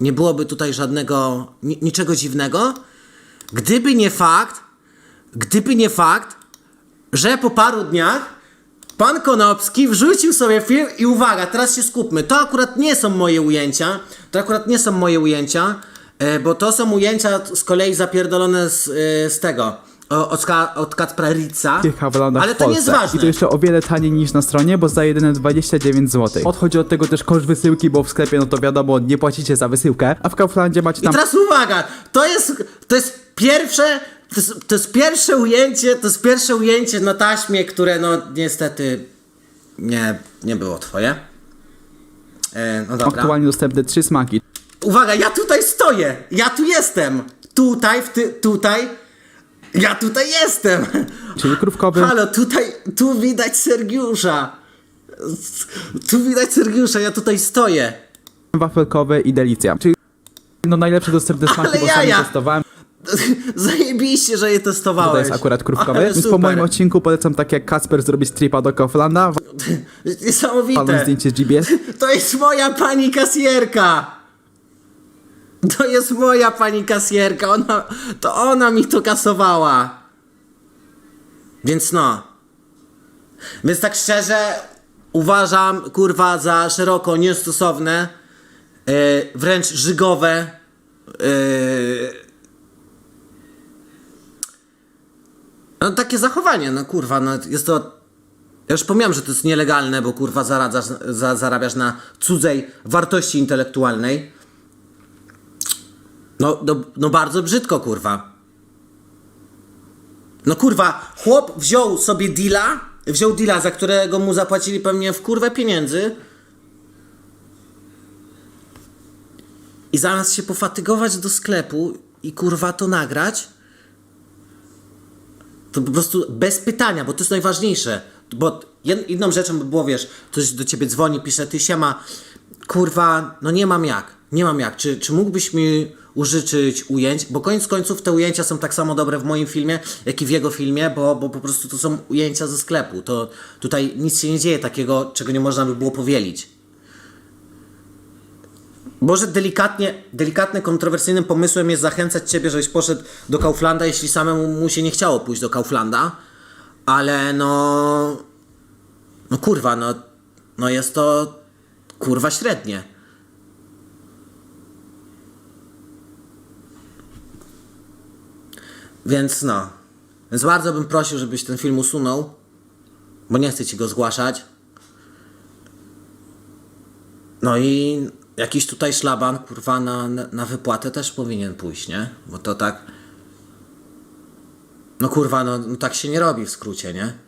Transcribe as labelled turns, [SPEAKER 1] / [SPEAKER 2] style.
[SPEAKER 1] nie byłoby tutaj żadnego, ni niczego dziwnego, gdyby nie fakt, gdyby nie fakt, że po paru dniach pan Konopski wrzucił sobie film i uwaga, teraz się skupmy, to akurat nie są moje ujęcia, to akurat nie są moje ujęcia, e, bo to są ujęcia z kolei zapierdolone z, e, z tego, o- od, Ka- od Kacpra Ritza, ale to nie jest ważne.
[SPEAKER 2] I to jeszcze o wiele taniej niż na stronie, bo za jedyne 29 zł. Odchodzi od tego też koszt wysyłki, bo w sklepie, no to wiadomo, nie płacicie za wysyłkę, a w Kauflandzie macie
[SPEAKER 1] I
[SPEAKER 2] tam
[SPEAKER 1] teraz uwaga, to jest, to jest pierwsze, to jest, to jest pierwsze ujęcie, to jest pierwsze ujęcie na taśmie, które no niestety nie, nie było twoje. E, no dobra.
[SPEAKER 2] aktualnie dostępne trzy smaki.
[SPEAKER 1] Uwaga, ja tutaj stoję, ja tu jestem, tutaj, w ty, tutaj, ja tutaj jestem.
[SPEAKER 2] Czyli krówkowy,
[SPEAKER 1] Halo, tutaj, tu widać Sergiusza. Tu widać Sergiusza, ja tutaj stoję.
[SPEAKER 2] wafelkowy i delicja. Czyli no najlepsze smaki,
[SPEAKER 1] Ale
[SPEAKER 2] bo sam
[SPEAKER 1] jaja!
[SPEAKER 2] testowałem.
[SPEAKER 1] Zajebiście, że je testowałeś.
[SPEAKER 2] To jest akurat krówkowy.
[SPEAKER 1] Ale
[SPEAKER 2] Więc po
[SPEAKER 1] super.
[SPEAKER 2] moim odcinku polecam tak jak Kasper zrobić tripa do Kauflanda,
[SPEAKER 1] Niesamowite.
[SPEAKER 2] zdjęcie z GBS
[SPEAKER 1] To jest moja pani kasjerka. To jest moja pani kasjerka. Ona, to ona mi to kasowała. Więc no. Więc tak szczerze uważam, kurwa, za szeroko niestosowne, yy, wręcz żygowe. Yy, no takie zachowanie, no kurwa, no jest to ja już pomijam, że to jest nielegalne, bo kurwa zaradzasz, za, zarabiasz na cudzej wartości intelektualnej. No, no, no bardzo brzydko, kurwa. No kurwa, chłop wziął sobie deala, wziął deala, za którego mu zapłacili pewnie w kurwę pieniędzy. I zamiast się pofatygować do sklepu i kurwa to nagrać, to po prostu bez pytania, bo to jest najważniejsze. Bo jed- jedną rzeczą by było, wiesz, ktoś do ciebie dzwoni, pisze, ty siema, kurwa, no nie mam jak, nie mam jak, czy, czy mógłbyś mi użyczyć ujęć, bo koniec końców te ujęcia są tak samo dobre w moim filmie, jak i w jego filmie, bo, bo po prostu to są ujęcia ze sklepu, to tutaj nic się nie dzieje takiego, czego nie można by było powielić. Może delikatnie, delikatnie kontrowersyjnym pomysłem jest zachęcać ciebie, żebyś poszedł do Kauflanda, jeśli samemu mu się nie chciało pójść do Kauflanda, ale no. No kurwa, no. No jest to kurwa średnie. Więc no. Więc bardzo bym prosił, żebyś ten film usunął, bo nie chcę ci go zgłaszać. No i jakiś tutaj szlaban, kurwa, na, na, wypłatę też powinien pójść, nie? Bo to tak. No kurwa, no, no tak się nie robi w skrócie, nie?